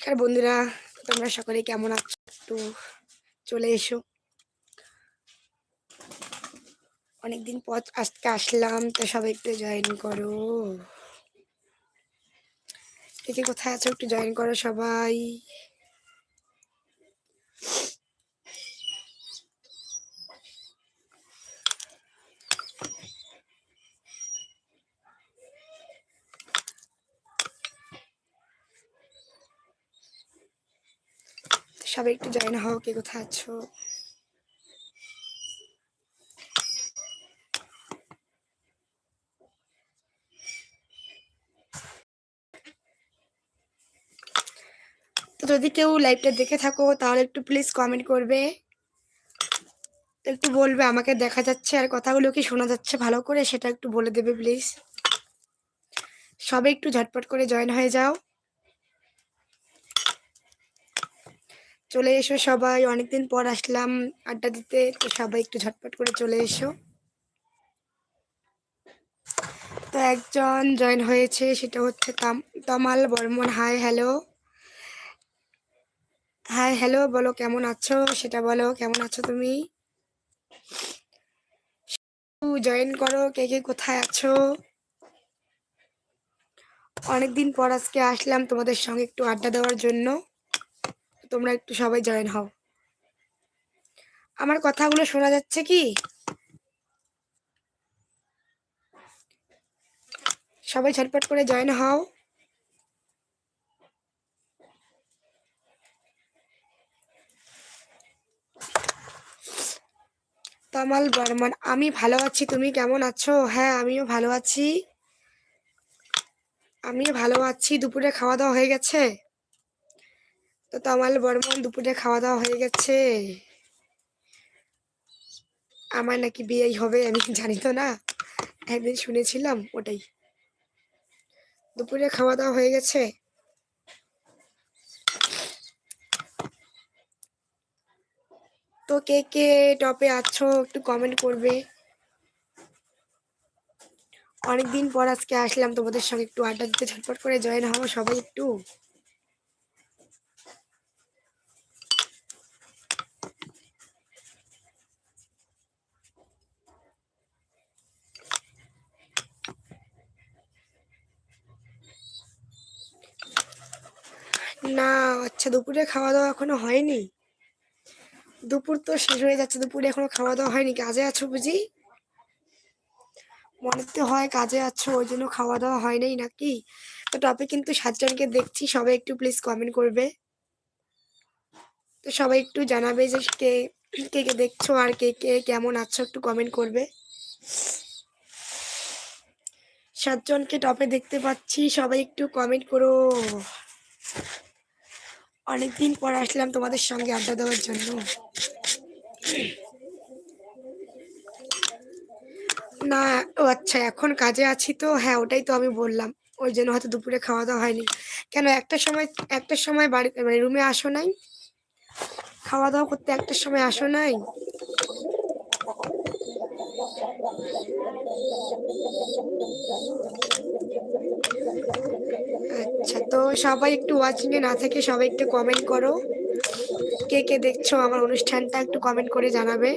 নমস্কার বন্ধুরা, তোমরা সকলে কেমন আছো? একটু চলে এসো। অনেকদিন পর আজকে আসলাম, তো সবাই একটু জয়েন করো। কে কোথায় আছো একটু জয়েন করো সবাই। সবাই একটু জয়েন হও, কে কোথায় আছো? তো যদি কেউ লাইভটা দেখে থাকো, তাহলে একটু প্লিজ কমেন্ট করবে। একটু বলবে, আমাকে দেখা যাচ্ছে আর কথাগুলো কি শোনা যাচ্ছে ভালো করে, সেটা একটু বলে দেবে প্লিজ সবাই একটু ঝটপট করে জয়েন হয়ে যাও। চলে এসো সবাই, অনেকদিন পর আসলাম আড্ডা দিতে, তো সবাই একটু ঝটপট করে চলে এসো। তো একজন জয়েন হয়েছে, সেটা হচ্ছে Tamal Barman. Hi hello hi hello বলো কেমন আছো? সেটা বলো, কেমন আছো তুমি? জয়েন করো, কে কে কোথায় আছো? অনেকদিন পর আজকে আসলাম তোমাদের সঙ্গে একটু আড্ডা দেওয়ার জন্য। তোমরা একটু সবাই জয়েন হও। আমার কথাগুলো শোনা যাচ্ছে কি? সবাই ঝটপট করে জয়েন হও। তমাল বর্মন, আমি ভালো আছি, তুমি কেমন আছো? হ্যাঁ আমিও ভালো আছি। আমিও ভালো আছি, দুপুরে খাওয়া দাওয়া হয়ে গেছে? তো তামাল, বর্মন দুপুরে খাওয়া দাওয়া হয়ে গেছে। আমার নাকি বিয়েই হবে, আমি জানি তো না। একদিন শুনেছিলাম ওটাই। দুপুরে খাওয়া দাওয়া হয়ে গেছে। তো কে কে টপে আছো একটু কমেন্ট করবে। অনেকদিন পর আজকে আসলাম, তোমাদের সঙ্গে একটু আড্ডা দিতে ঝটপট করে জয়েন হব সবাই একটু। না আচ্ছা দুপুরে খাওয়া দাওয়া এখনও হয়নি? দুপুর তো শেষ হয়ে যাচ্ছে, দুপুরে এখনও খাওয়া দাওয়া হয়নি, কাজে আছো বুঝি? মনে তো হয় কাজে আছো, ওই জন্য খাওয়া দাওয়া হয় নাই নাকি? তো টপে কিন্তু সাতজনকে দেখছি, সবাই একটু প্লিজ কমেন্ট করবে। তো সবাই একটু জানাবে যে কে কে কে দেখছ আর কে কে কেমন আছো একটু কমেন্ট করবে। সাতজনকে টপে দেখতে পাচ্ছি, সবাই একটু কমেন্ট করো। অনেকদিন পর আসলাম তোমাদের সঙ্গে আড্ডা দেওয়ার জন্য। না, ও আচ্ছা এখন কাজে আছি তো? হ্যাঁ ওটাই তো আমি বললাম। ওই জন্য হয়তো দুপুরে খাওয়া দাওয়া হয়নি। কেন, একটা সময় একটা সময় বাড়িতে মানে রুমে আসো নাই? খাওয়া দাওয়া করতে একটা সময় আসো নাই? আচ্ছা তো সবাই একটু ওয়াচিং এ না থেকে সবাই একটু কমেন্ট করো। কে কে দেখছ আমার অনুষ্ঠানটা একটু কমেন্ট করে জানাবে।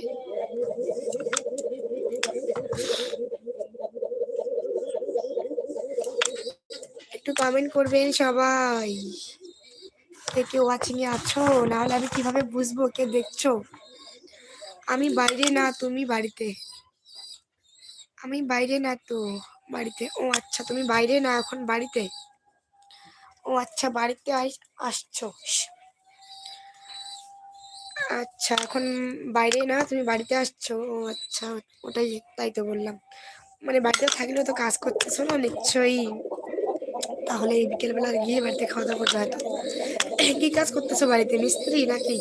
একটু কমেন্ট করবেন সবাই। কে কে ওয়াচিং এ আছো? নাহলে আমি কীভাবে বুঝব কে দেখছ? আমি বাইরে না, তুমি বাড়িতে। আমি বাইরে না তো। বাড়িতে। ও আচ্ছা তুমি বাইরে না এখন বাড়িতে? ও আচ্ছা বাড়িতে আসছো। আচ্ছা এখন বাইরে না তুমি বাড়িতে আসছো। ও আচ্ছা ওটাই তাই তো বললাম। মানে বাড়িতে থাকলেও তো কাজ করতেছো না, নিশ্চয়ই। তাহলে এই বিকেলবেলা গিয়ে বাড়িতে খাওয়া দাওয়া করতে হয়তো কি কাজ করতেছো বাড়িতে, মিস্ত্রি নাকি?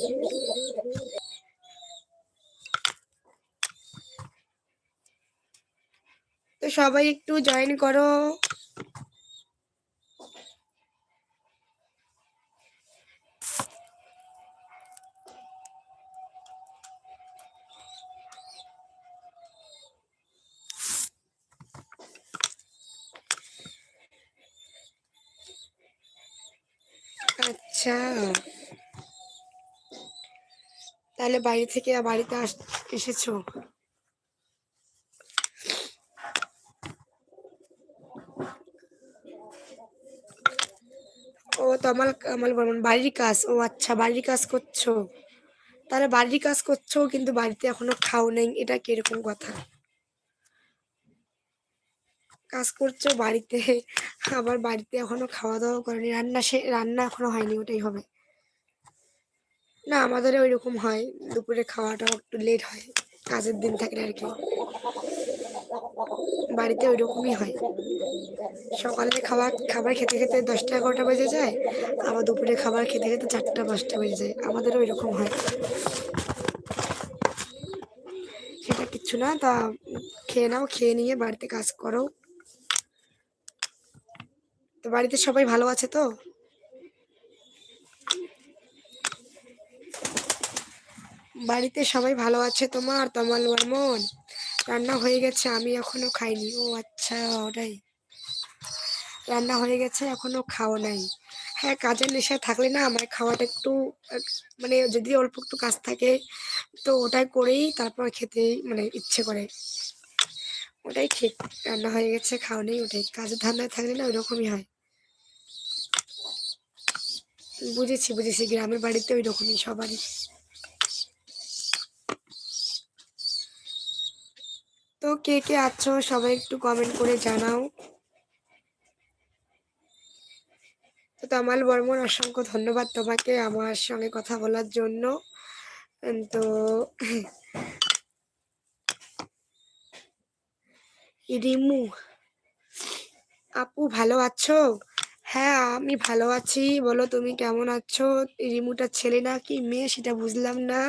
সবাই একটু জয়েন করো। আচ্ছা। তাহলে বাড়ি থেকে বাড়িতে আস এসেছ? আমার আমার বর্মন, বাড়ির কাজ। ও আচ্ছা বাড়ির কাজ করছ? তাহলে বাড়ির কাজ করছ, কিন্তু বাড়িতে এখনও খাও নেই, এটা কীরকম কথা? কাজ করছ বাড়িতে, আবার বাড়িতে এখনও খাওয়া দাওয়া করেনি, রান্না সে, রান্না এখনও হয়নি, ওটাই হবে। না আমাদের ওই রকম হয়, দুপুরে খাওয়াটাও একটু লেট হয়, কাজের দিন থাকলে আর কি। বাড়িতে ওই রকমই হয়। সকালে খাবার খাবার খেতে খেতে দশটা এগারোটা বেজে যায়, আবার দুপুরে খাবার খেতে খেতে চারটা, পাঁচটা বেজে যায়। আমাদেরও ওই রকম হয়। সেটা কিচ্ছু না, তা খেয়ে নাও, খেয়ে নিয়ে বাড়িতে কাজ করো। তো বাড়িতে সবাই ভালো আছে তো? বাড়িতে সবাই ভালো আছে তোমার তোমার বর্মন? রান্না হয়ে গেছে, আমি এখনও খাইনি। ও আচ্ছা ওটাই। রান্না হয়ে গেছে, এখনও খাওয়া নাই। হ্যাঁ কাজের নেশায় থাকলে না আমার খাওয়াটা একটু মানে যদি অল্প একটু কাজ থাকে, তো ওটাই করেই তারপর খেতে মানে ইচ্ছে করে। ওটাই ঠিক রান্না হয়ে গেছে, খাওয়া নেই, ওটাই। কাজের ধান্দায় থাকলে না ওইরকমই হয়। বুঝেছি বুঝেছি, গ্রামের বাড়িতে ওই রকমই সবারই। কে কে আছো সবাই একটু কমেন্ট করে জানাও। তো তামাল বর্মন, অসংখ্য ধন্যবাদ তোমাকে আমার সঙ্গে কথা বলার জন্য। তো রিমু, আপু ভালো আছো? হ্যাঁ আমি ভালো আছি। বলো তুমি কেমন আছো? রিমুটার ছেলে না কি মেয়ে সেটা বুঝলাম না।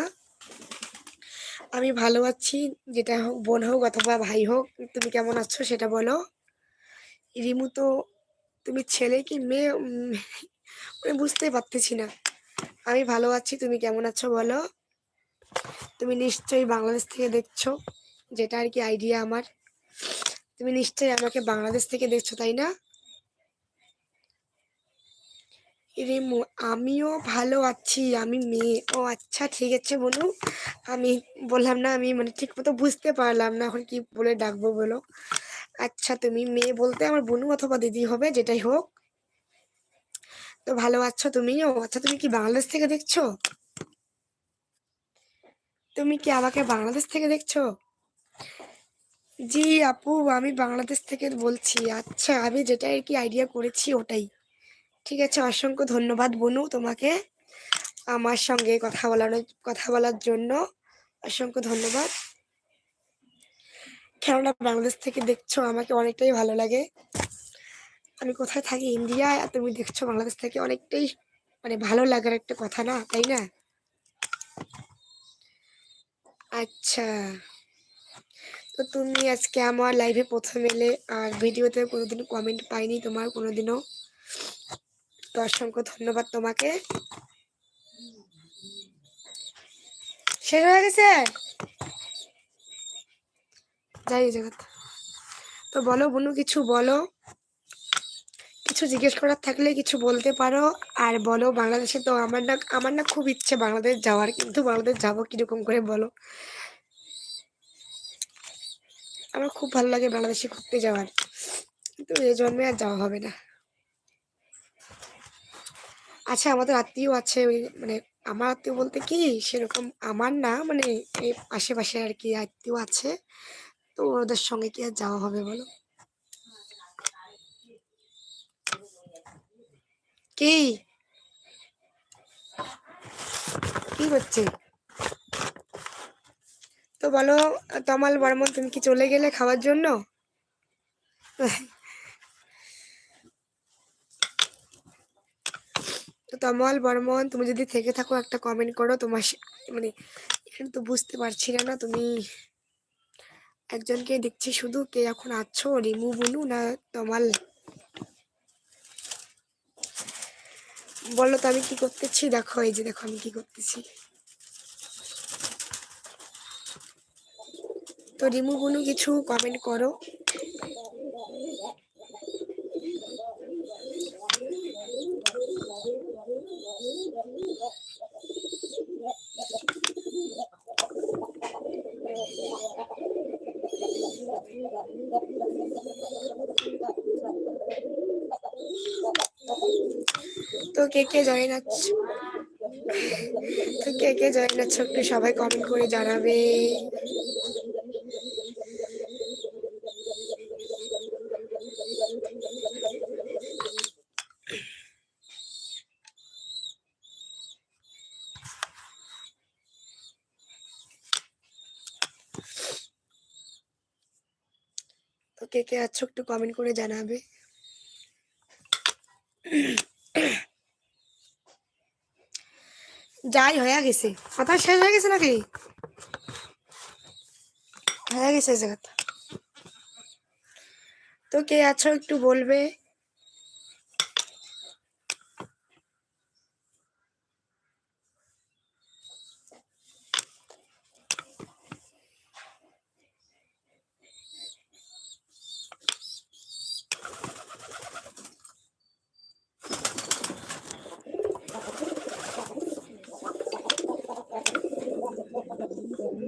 আমি ভালো আছি, যেটা হোক, বোন হোক অথবা ভাই হোক, তুমি কেমন আছো সেটা বলো। রিমু তো, তুমি ছেলে কি মেয়ে? মানে বুঝতে পারতেছি না। আমি ভালো আছি, তুমি কেমন আছো বলো। তুমি নিশ্চয়ই বাংলাদেশ থেকে দেখছ, যেটা আর কি আইডিয়া আমার। তুমি নিশ্চয়ই আমাকে বাংলাদেশ থেকে দেখছ, তাই না? রিমু, আমিও ভালো আছি, আমি মেয়ে। ও আচ্ছা ঠিক আছে বলু আমি বললাম না, আমি মানে ঠিক মতো বুঝতে পারলাম না, এখন কি বলে ডাকবো বলো। আচ্ছা তুমি মেয়ে বলতে আমার বোনু অথবা দিদি হবে, যেটাই হোক। তো ভালো আছো তুমিও? আচ্ছা তুমি কি বাংলাদেশ থেকে দেখছ? তুমি কি আমাকে বাংলাদেশ থেকে দেখছ? জি আপু, আমি বাংলাদেশ থেকে বলছি। আচ্ছা আমি যেটা আর কি আইডিয়া করেছি, ওটাই। ঠিক আছে, অসংখ্য ধন্যবাদ বনু তোমাকে আমার সঙ্গে কথা বলানোর কথা বলার জন্য। অসংখ্য ধন্যবাদ। কেননা বাংলাদেশ থেকে দেখছ আমাকে অনেকটাই ভালো লাগে। আমি কোথায় থাকি? ইন্ডিয়ায় আর তুমি দেখছ বাংলাদেশ থেকে অনেকটাই মানে ভালো লাগার একটা কথা না, তাই না? আচ্ছা। তো তুমি আজকে আমার লাইভে প্রথম এলে, আর ভিডিওতে কোনোদিনও কমেন্ট পাইনি তোমার, কোনোদিনও? তো অসংখ্য ধন্যবাদ তোমাকে। শেষ হয়ে গেছে? যাই জগৎ তো বলো বনু, কিছু বলো। কিছু জিজ্ঞেস করার থাকলে কিছু বলতে পারো। আর বলো, বাংলাদেশে তো আমার না আমার না খুব ইচ্ছে বাংলাদেশ যাওয়ার, কিন্তু বাংলাদেশ যাব কীরকম করে বলো? আমার খুব ভালো লাগে বাংলাদেশে ঘুরতে যাওয়ার। কিন্তু এই জন্মে আর যাওয়া হবে না। আচ্ছা আমাদের আত্মীয় আছে, ওই মানে আমার আত্মীয় বলতে কি সেরকম আমার না মানে এই আশেপাশে আর কি আত্মীয় আছে। তো ওদের সঙ্গে কি আর যাওয়া হবে বলো? কি? কি করছে তো বলো, তমাল বর্মন তুমি কি চলে গেলে খাওয়ার জন্য? তো তমাল, বর্মন, তুমি যদি থেকে থাকো, একটা কমেন্ট করো। তোমার মানে এখানে তো বুঝতে পারছি না না তুমি একজনকে দেখছি শুধু, কে এখন আছো? রিমু, বুনু, না তমাল? বলো তো, আমি কি করতেছি? দেখো, এই যে দেখো, আমি কি করতেছি। তো রিমু, বুনু, কিছু কমেন্ট করো। তো কে কে জয়েন আছে তো কে কে জয়েন আছে একটু সবাই কমেন্ট করে জানাবে। তো কে কে আছো একটু কমেন্ট করে জানাবে। যাই, হয়ে গেছে। কথা শেষ হয়ে গেছে নাকি? হয়ে গেছে তো কে আছো একটু বলবে।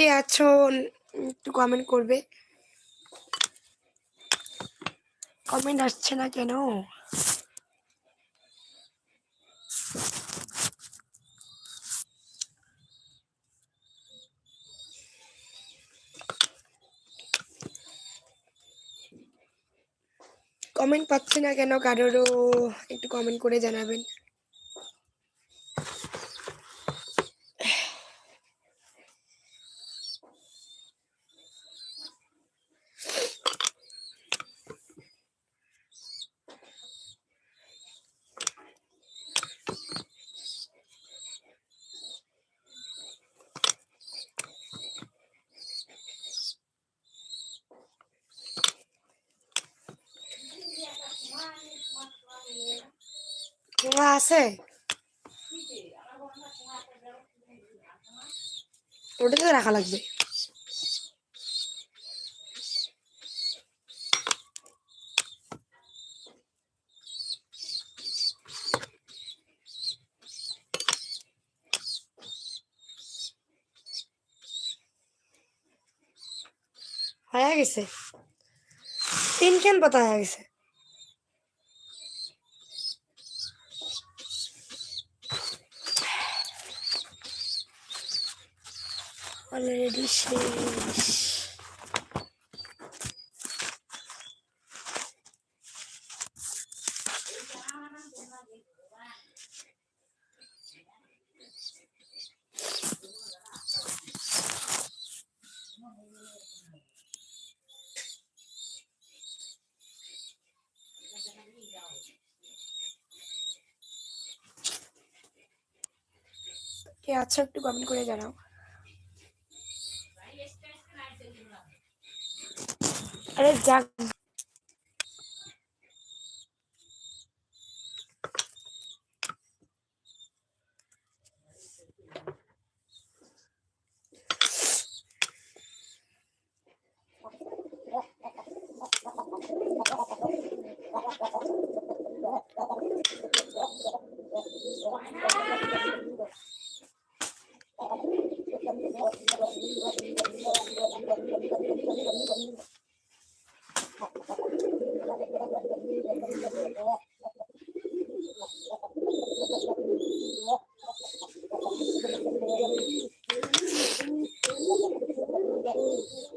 কে আছো একটু কমেন্ট করবে। কমেন্ট আসছে না কেন? কমেন্ট পাচ্ছি না কেন কারোরও, একটু কমেন্ট করে জানাবেন। পোহা আছে ওটাতে রাখা লাগবে হয়ে গেছে তিন কেন পাতা হয়ে গেছে শেষ কে আছো একটু কমেন্ট করে জানাও। আরে যাক Yes.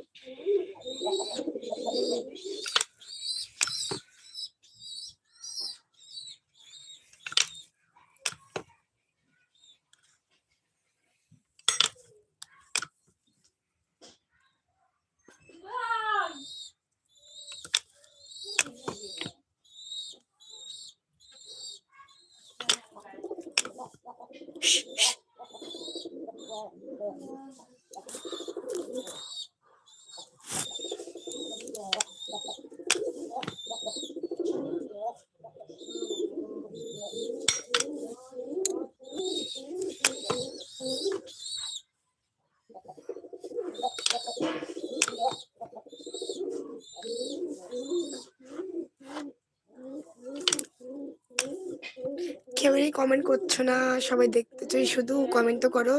কমেন্ট করছ না, সবাই দেখতে চাই, শুধু কমেন্ট তো করো।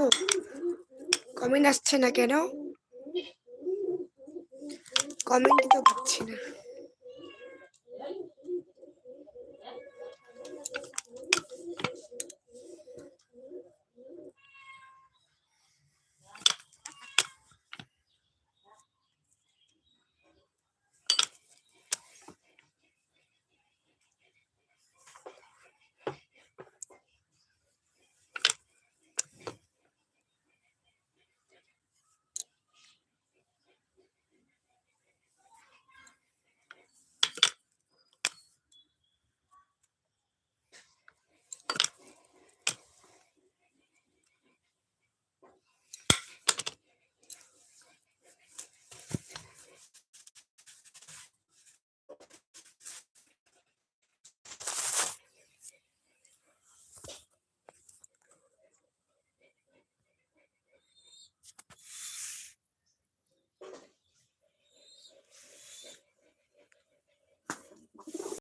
কমেন্ট আসছে না কেন? কমেন্ট তো করছি না।